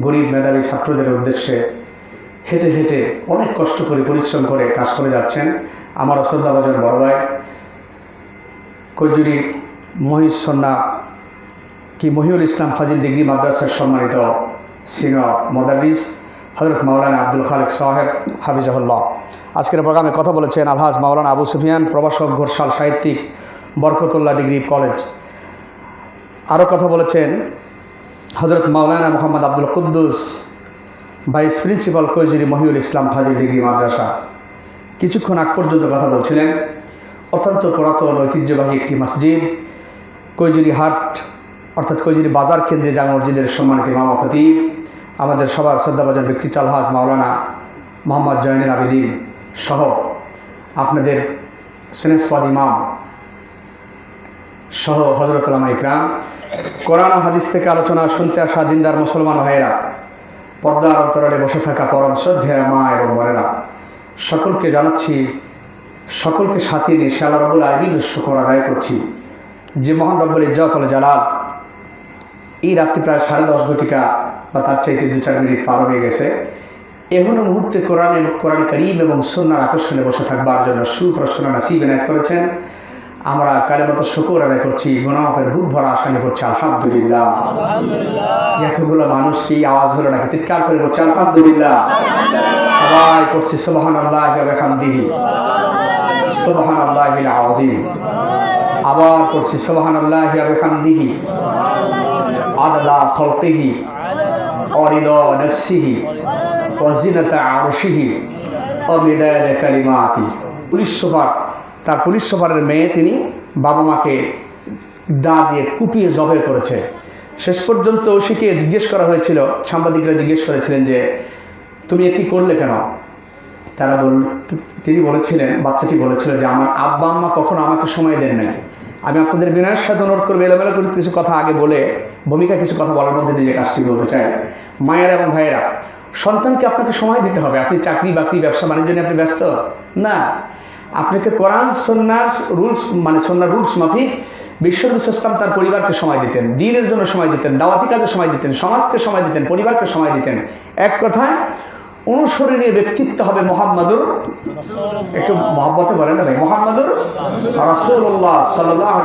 গরিব মেধাবী ছাত্রদের উদ্দেশ্যে হেঁটে হেঁটে অনেক কষ্ট করে, পরিশ্রম করে কাজ করে যাচ্ছেন আমার শ্রদ্ধাভাজন বড় ভাই। কৈজুরি মহিষ সন্না কি মহিউল ইসলাম ফাজিল ডিগ্রি মাদ্রাসার সম্মানিত সিনিয়র মদারিস হজরত মাওলানা আব্দুল খালেক সাহেব, হাফিজাহুল্লাহ। আজকের প্রোগ্রামে কথা বলেছেন আলহাজ মাওলানা আবু সুফিয়ান, প্রভাষক ঘোরশাল সাহিত্যিক বরকতুল্লাহ ডিগ্রি কলেজ। আরও কথা বলেছেন Hazrat Maulana Mohammad Abdul Quddus, vice principal Koijuri Mohiul Islam Fazil degree Madrasa. কিছুক্ষণ আগ পর্যন্ত কথা বলছিলেন। অত্যন্ত পুরাতন ঐতিহ্যবাহী একটি মসজিদ, কৈজুরি হাট, অর্থাৎ কৈজুরি বাজার কেন্দ্রে জামা মসজিদের সম্মানিত ইমাম খতিব, আমাদের সবার শ্রদ্ধাভাজন ব্যক্তিত্ব আলহাজ মাওলানা মোহাম্মদ জয়নুল আবেদিন সহ আপনাদের সেনেসপাদ ইমাম সহ হজরত আলামা ইকরাম, কোরআন হাদিস থেকে আলোচনা শুনতে আসা দিনদার মুসলমান ভাইয়েরা, পর্দার অন্তরালে বসে থাকা পরম শ্রদ্ধেয় মা এবং বরেরা সকলকে জানাচ্ছি, সকলকে সাথে নিয়ে আল্লাহ রবুল আলমিন শুকর আদায় করছি। যে মহান রব্বুল ইজ্জতল জালাল, এই রাত্রি প্রায় সাড়ে দশ ঘটিকা বা তার চাইতে দু চার মিনিট পার হয়ে গেছে, এখনও মুহূর্তে কোরআনে কোরআন করিম এবং সন্ন্যার আকর্ষণে বসে থাকবার জন্য সুপ্রশ্ন নাসিব এনায়ত করেছেন। আমরা কালের মতো শুকর আদায় করছি গুণামাফের বুক ভরা আসানি করছি আলহামদুলিল্লাহ। এতগুলো মানুষ কি আওয়াজ হলো নাকি? চিৎকার করে করছে আলহামদুলিল্লাহ। সবাই করছি সোবাহান আল্লাহ হামদিহি সোবাহান আল্লাহ আজিম আবার করছি সোবাহান আল্লাহ হামদিহি আদাদা খলকিহি। অরিদ নফসিহি। অজিনতা আরশিহি। অমিদায় কালিমাতি। পুলিশ সুপার তার পুলিশ সুপারের মেয়ে তিনি বাবা মাকে দা দিয়ে কুপিয়ে জবে করেছে। শেষ পর্যন্ত ওষিকে জিজ্ঞেস করা হয়েছিল, সাংবাদিকরা জিজ্ঞেস করেছিলেন যে, তুমি এটি করলে কেন? তারা বল, তিনি বলেছিলেন, বাচ্চাটি বলেছিল যে, আমার আব্বা আম্মা কখনো আমাকে সময় দেন নাই। আমি আপনাদের বিনয়ের সাথে অনুরোধ করব, এলোমেলো করে কিছু কথা আগে বলে, ভূমিকা কিছু কথা বলার মধ্যে দিয়ে যে কাজটি বলতে চাই। মায়েরা এবং ভাইয়েরা, সন্তানকে আপনাকে সময় দিতে হবে। আপনি চাকরি বাকরি ব্যবসা বাণিজ্য নিয়ে আপনি ব্যস্ত? না। আপনাকে কোরআন সন্ন্যার রুলস মানে সন্ন্যার রুলস মাফিক, বিশ্বনবী ইসলাম তার পরিবারকে সময় দিতেন, দিনের জন্য সময় দিতেন, দাওয়াতি কাজে সময় দিতেন, সমাজকে সময় দিতেন, পরিবারকে সময় দিতেন। এক কথায়, অনুসরণীয় ব্যক্তিত্ব হবে মোহাম্মদুর একটু মহব্বতে বলেন না ভাই, মোহাম্মদুর রাসূলুল্লাহ সাল্লাল্লাহু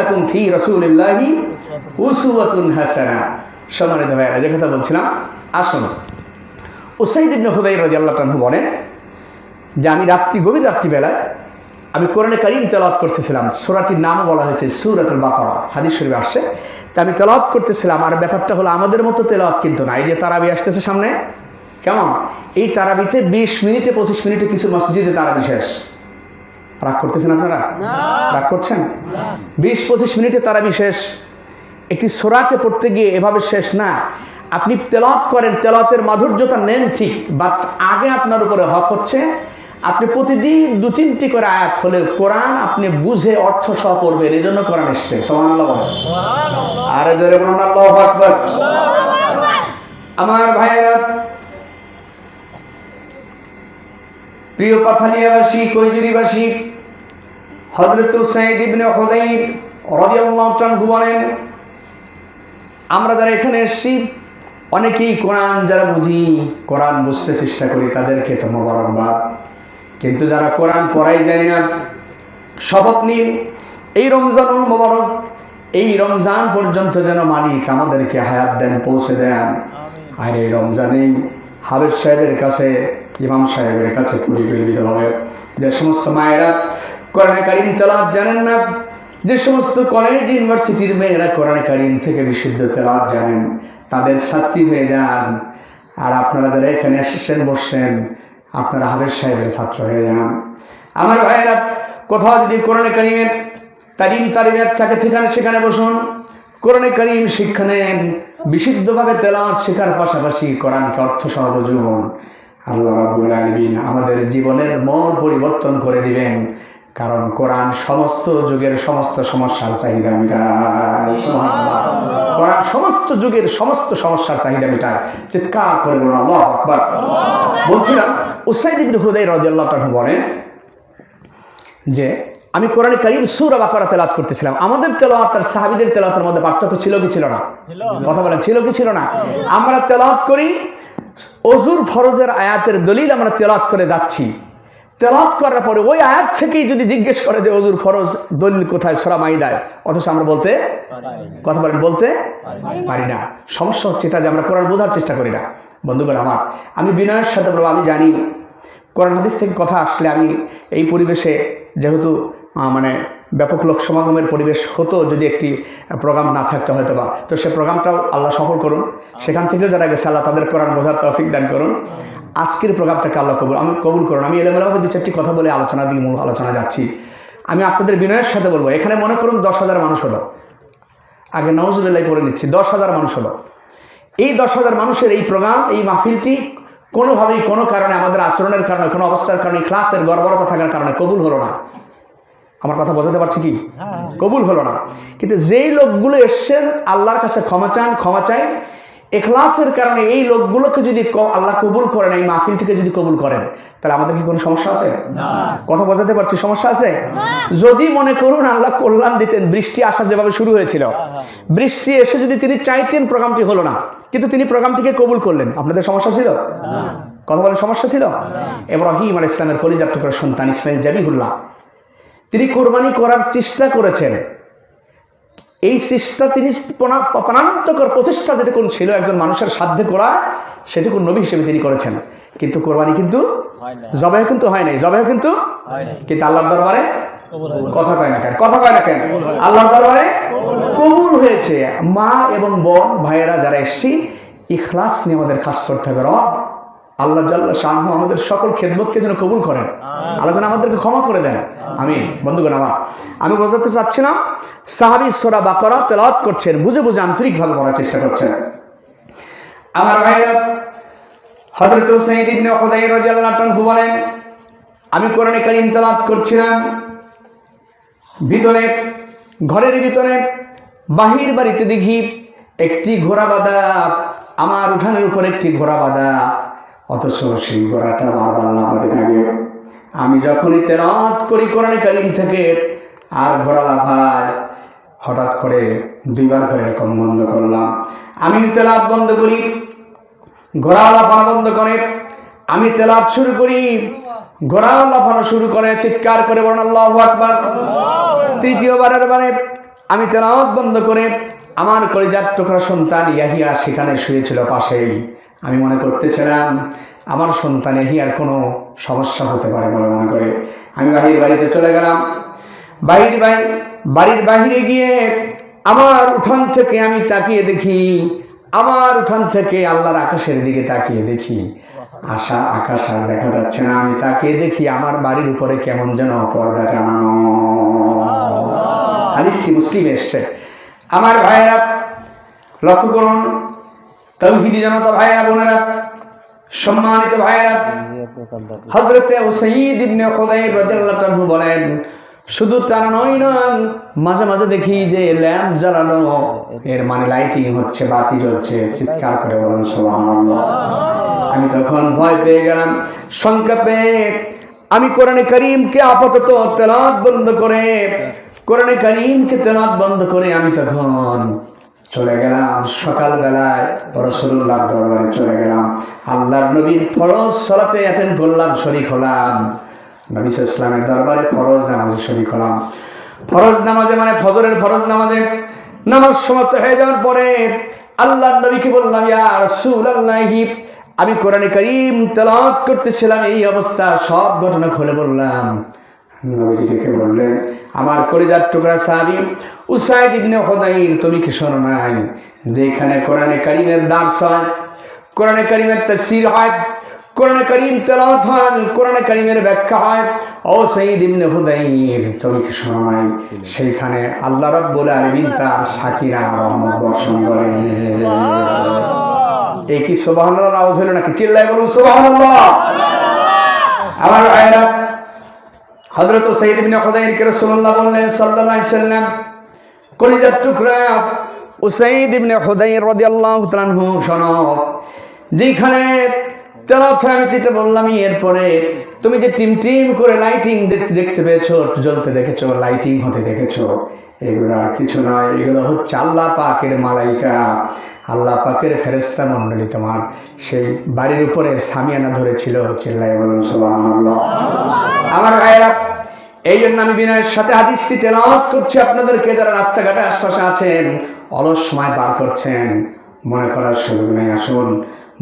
লাকুম ফি রাসূলিল্লাহি উসওয়াতুন হাসানা। সম্মানিত ভাইরা যে কথা বলছিলাম, আসুন। তাআলা বলেন যে আমি রাত্রি গভীর রাত্রিবেলায় আমি কোরআনে কারিম তেলাওয়াত করতেছিলাম। সুরাটির নামও বলা হয়েছে সুরাতুল বাকারা। হাদিস শরীফে আসছে। তা আমি তেলাওয়াত করতেছিলাম আর ব্যাপারটা হলো আমাদের মতো তেলাওয়াত কিন্তু না। এই যে তারাবি আসতেছে সামনে কেমন? এই তারাবিতে বিশ মিনিটে পঁচিশ মিনিটে কিছু মসজিদে তারাবি শেষ। রাগ করতেছেন আপনারা? রাগ করছেন? বিশ পঁচিশ মিনিটে তারাবি শেষ। একটি সোরাকে পড়তে গিয়ে এভাবে শেষ না। আপনি তেলাওয়াত করেন তেলাওয়াতের মাধুর্যতা নেন ঠিক বাট আগে আপনার উপরে হক হচ্ছে আপনি প্রতিদিন দু তিনটি করে আয়াত হলে কোরআন আপনি বুঝে অর্থ সহ পড়বেন, এই জন্য কোরআন এসছে। আরে জোরে আমার ভাইয়েরা, প্রিয় পাথালিয়াবাসী, কৈজুরিবাসী হজরত সাইদ ইবনে হুদাইর রাদিয়াল্লাহু বলেন, আমরা যারা এখানে এসেছি, অনেকেই কোরআন যারা বুঝি, কোরআন বুঝতে চেষ্টা করি, তাদেরকে তো মোবারকবাদ। কিন্তু যারা কোরআন পড়াই জানি না শপথ নিন। এই রমজানুল মোবারক এই রমজান পর্যন্ত যেন মালিক আমাদেরকে হায়াত দেন পৌঁছে দেন। আর এই রমজানেই হাবেজ সাহেবের কাছে ইমাম সাহেবের কাছে পরিকল্পিতভাবে যে সমস্ত মায়েরা কোরআনে কারিম তেলাওয়াত জানেন না যে সমস্ত কলেজ ইউনিভার্সিটির মেয়েরা কোরআনে কারিম থেকে বিশুদ্ধ তেলাওয়াত জানেন তাদের ছাত্রী হয়ে যান। আর আপনারা যারা এখানে এসেছেন বসছেন আপনারা হাফেজ সাহেবের ছাত্র হয়ে যান আমার ভাইয়েরা, কোথাও যদি কোরআনে কারিমের তারিম তারিমের থাকে ঠিকানা সেখানে বসুন। কোরআনে করিম শিক্ষা নেন বিশুদ্ধভাবে তেলাওয়াত শেখার পাশাপাশি কোরআনকে অর্থ সহ আল্লাহ রাব্বুল আলামিন আমাদের জীবনের মন পরিবর্তন করে দিবেন। কারণ কোরআন সমস্ত যুগের সমস্ত সমস্যার চাহিদা মেটায়। কোরআন সমস্ত যুগের সমস্ত সমস্যার চাহিদা মেটায়। চিৎকার করে বলুন আল্লাহ আকবার। বলছিলাম উসাইদ ইবনে হুদাই রাদিয়াল্লাহু তাআলা বলেন যে আমি কোরআনে কারিম সুরা বাকরা তেলাত করতেছিলাম। আমাদের তেলাওয়াত আর সাহাবিদের তেলাওয়াতের মধ্যে পার্থক্য ছিল কি ছিল না? কথা বলেন ছিল কি ছিল না? আমরা তেলাওয়াত করি অজুর ফরজের আয়াতের দলিল আমরা তেলাওয়াত করে যাচ্ছি। তেলাওয়াত করার পরে ওই আয়াত থেকেই যদি জিজ্ঞেস করে যে অজুর ফরজ দলিল কোথায়? সরা মাইদায়? অথচ আমরা বলতে কথা বলেন, বলতে পারি না। সমস্যা হচ্ছে এটা যে আমরা কোরআন বোঝার চেষ্টা করি না। বন্ধুগণ আমার, আমি বিনয়ের সাথে বলব, আমি জানি কোরআন হাদিস থেকে কথা আসলে আমি এই পরিবেশে যেহেতু মানে ব্যাপক লোক সমাগমের পরিবেশ হতো, যদি একটি প্রোগ্রাম না থাকতো হয়তো বা তো সে প্রোগ্রামটাও আল্লাহ সফল করুন। সেখান থেকেও যারা গেছে, আল্লাহ তাদের কোরআন বোঝার তৌফিক দান করুন। আজকের প্রোগ্রামটাকে আল্লাহ কবুল আমি কবুল করুন। আমি এলোমেলোভাবে দু চারটি কথা বলে আলোচনা দিকে মূল আলোচনা যাচ্ছি। আমি আপনাদের বিনয়ের সাথে বলব এখানে মনে করুন দশ হাজার মানুষ হলো। আগে নওয়াজুল্লাহ করে নিচ্ছি দশ হাজার মানুষ হলো। এই দশ হাজার মানুষের এই প্রোগ্রাম এই মাহফিলটি কোনোভাবেই কোনো কারণে আমাদের আচরণের কারণে কোনো অবস্থার কারণে ক্লাসের গর্বরতা থাকার কারণে কবুল হলো না। আমার কথা বোঝাতে পারছি কি? কবুল হলো না। কিন্তু যেই লোকগুলো এসছেন আল্লাহর কাছে ক্ষমা চান ক্ষমা চাই এখলাসের কারণে এই লোকগুলোকে যদি আল্লাহ কবুল করেন এই মাহফিলটিকে যদি কবুল করেন তাহলে আমাদের কি কোনো সমস্যা আছে? কথা বোঝাতে পারছি সমস্যা আছে? যদি মনে করুন আল্লাহ কল্যাণ দিতেন বৃষ্টি আসা যেভাবে শুরু হয়েছিল। বৃষ্টি এসে যদি তিনি চাইতেন প্রোগ্রামটি হলো না কিন্তু তিনি প্রোগ্রামটিকে কবুল করলেন আপনাদের সমস্যা ছিল? কথা বলেন সমস্যা ছিল? এব্রাহিম আল ইসলামের কলিজার টুকরার সন্তান ইসমাইল জাবিহুল্লাহ তিনি কোরবানি করার চেষ্টা করেছেন। এই চেষ্টা তিনি প্রাণান্তকর প্রচেষ্টা যেটুকুন ছিল একজন মানুষের সাধ্যে করা সেটুকু নবী হিসেবে তিনি করেছেন। কিন্তু কোরবানি কিন্তু জবাহ কিন্তু হয় নাই। জবাহ কিন্তু কিন্তু আল্লাহর দরবারে কথা কয় না কেন? কথা কয় না কেন? আল্লাহর দরবারে কবুল হয়েছে। মা এবং বোন ভাইয়েরা যারা এসছি ইখলাস নিয়ে আমাদের কাজ করতে হবে। রব আল্লাহ জাল্লা শাহ আমাদের সকল খেদমতকে যেন কবুল করেন। আল্লাহ যেন আমাদেরকে ক্ষমা করে দেন। আমি বন্ধুগণ আমার আমি বলতে চাচ্ছিলাম সাহাবি সোরা বাকরা তেলাওয়াত করছেন বুঝে বুঝে আন্তরিকভাবে পড়ার চেষ্টা করছেন। আমার ভাইরা হযরত সাইদ ইবনে খুদাইর রাদিয়াল্লাহু আনহু বলেন আমি কোরআনে কারীম তেলাওয়াত করছিলাম ভিতরে ঘরের ভিতরে বাহির বাড়িতে দেখি একটি ঘোড়া বাঁধা আমার উঠানের উপর একটি ঘোড়া বাঁধা অথচ সেই ঘোড়াটা বারবার লাফাতে থাকে। আমি যখনই তেরাত করি কোরআনে কারিম থেকে, আর ঘোড়া লাফায়, হঠাৎ করে দুইবার করে এরকম বন্ধ করলাম। আমি তেলাপ বন্ধ করি, ঘোড়া লাফানো বন্ধ করে, আমি তেলাপ শুরু করি, ঘোড়া লাফানো শুরু করে, চিৎকার করে বলেন, আল্লাহ আকবার। তৃতীয়বারের বারে আমি তেলাওয়াত বন্ধ করে, আমার কলিজার টুকরা সন্তান ইয়াহিয়া সেখানে শুয়েছিল পাশেই। আমি মনে করতেছিলাম, আমার সন্তান আর কোনো সমস্যা হতে পারে বলে মনে করে। আমি বাহির বাড়িতে চলে গেলাম। বাহির বাড়ির বাহিরে গিয়ে আমার উঠান থেকে আমি তাকিয়ে দেখি, আমার উঠান থেকে আল্লাহর আকাশের দিকে তাকিয়ে দেখি। আশা, আকাশ আর দেখা যাচ্ছে না। আমি তাকিয়ে দেখি আমার বাড়ির উপরে কেমন যেন পর্দা টানানো। হাদিসটি মুসলিম এসছে। আমার ভাইয়েরা লক্ষ্য করুন তৌহিদি জনতা ভাইয়েরা, বোনেরা, সম্মানিত ভাইয়েরা হজরতে ওসাইদ ইবনে খুদাইর রাদিয়াল্লাহু তাআলা বলেন, শুধু টানা নয় না, মাঝে মাঝে দেখি যে ল্যাম্প জ্বালানো, এর মানে লাইটিং হচ্ছে, বাতি জ্বলছে, চিৎকার করে বলেন, সুবহানাল্লাহ। আমি তখন ভয় পেয়ে গেলাম পেয়ে আমি কোরআনে করিমকে আপাতত তেলাওয়াত বন্ধ করে, কোরআনে করিমকে তেলাওয়াত বন্ধ করে আমি তখন চলে গেলাম। সকালবেলায় রসুল্লাহ দরবারে চলে গেলাম। আল্লাহর নবীর ফরজ সলাতে অ্যাটেন্ড করলাম, শরিক হলাম। নবী ইসলামের দরবারে ফরজ নামাজে শরিক হলাম। ফরজ নামাজে মানে ফজরের ফরজ নামাজে নামাজ সমাপ্ত হয়ে যাওয়ার পরে আল্লাহর নবীকে বললাম, ইয়া রাসূলুল্লাহি, আমি কোরআনে করিম তেলাওয়াত করতেছিলাম, এই অবস্থা, সব ঘটনা খুলে বললাম। নবীজি ডেকে বললেন আমার কলিজার টুকরা সাহাবি উসাইদ ইবনে হুদাইর তুমি কি শোনো নাই যেখানে কোরআনে কারিমের দার্স হয় কোরআনে কারিমের তাফসীর হয় কোরআনে কারিম তেলাওয়াত হয় কোরআনে কারিমের ব্যাখ্যা হয় ও সাইদ ইবনে হুদাইর তুমি কি শোনো নাই সেইখানে আল্লাহ রাব্বুল আলামিন তার সাকিরা রহমত বর্ষণ করেন এই কি সুবহানাল্লাহ আওয়াজ হলো নাকি? চিল্লায় বলুন সুবহানাল্লাহ। আমার ভাইরা হযরত সঈদ ইবনে খুদাইরকে রাসূলুল্লাহ বললেন আলাইহি সাল্লাম, কলিজার টুকরা উসাইদ ইবনে খুদাইর রাদিয়াল্লাহু তাআলাহু শোনো। যেখানে তেলাওয়াত আমি যেটা বললামই এরপরে তুমি যে টিম টিম করে লাইটিং দেখতে দেখতে পেয়েছ জ্বলতে দেখেছ, লাইটিং হতে দেখেছ এগুলা কিছু নয় এগুলো হচ্ছে আল্লাহ পাকের মালাইকা। আল্লাহ পাকের ফেরেস্তা মণ্ডলী তোমার। সেই বাড়ির উপরে সামিয়ানা ধরেছিল চিল্লাই বলুন আমার ভাইয়েরা এই জন্য আমি বিনয়ের সাথে হাদিসটি তেলাওয়াত করছি। আপনাদেরকে যারা রাস্তাঘাটে আশপাশে আছেন, অলস সময় পার করছেন, মনে করার সুযোগ নেই। আসুন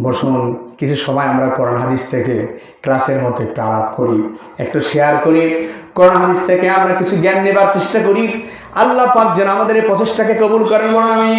বসুন কিছু সময় আমরা করোনা হাদিস থেকে ক্লাসের মতো একটু আলাপ করি, একটু শেয়ার করি। করোনা হাদিস থেকে আমরা কিছু জ্ঞান নেবার চেষ্টা করি। আল্লাহ পাক যেন আমাদের এই প্রচেষ্টাকে কবুল করেন বলেন আমি